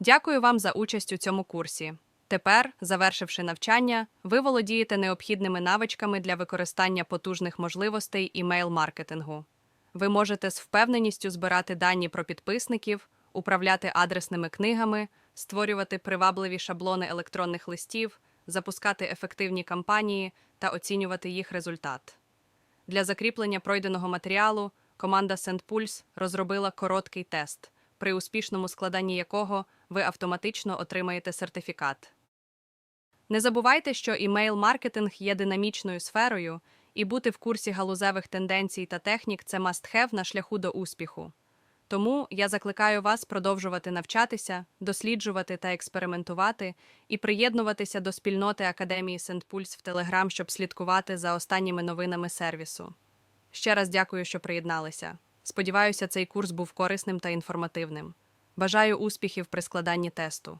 Дякую вам за участь у цьому курсі. Тепер, завершивши навчання, ви володієте необхідними навичками для використання потужних можливостей імейл-маркетингу. Ви можете з впевненістю збирати дані про підписників, управляти адресними книгами, створювати привабливі шаблони електронних листів, запускати ефективні кампанії та оцінювати їх результат. Для закріплення пройденого матеріалу команда SendPulse розробила короткий тест, при успішному складанні якого ви автоматично отримаєте сертифікат. Не забувайте, що імейл-маркетинг є динамічною сферою, і бути в курсі галузевих тенденцій та технік це must-have на шляху до успіху. Тому я закликаю вас продовжувати навчатися, досліджувати та експериментувати і приєднуватися до спільноти Академії SendPulse в Телеграм, щоб слідкувати за останніми новинами сервісу. Ще раз дякую, що приєдналися. Сподіваюся, цей курс був корисним та інформативним. Бажаю успіхів при складанні тесту.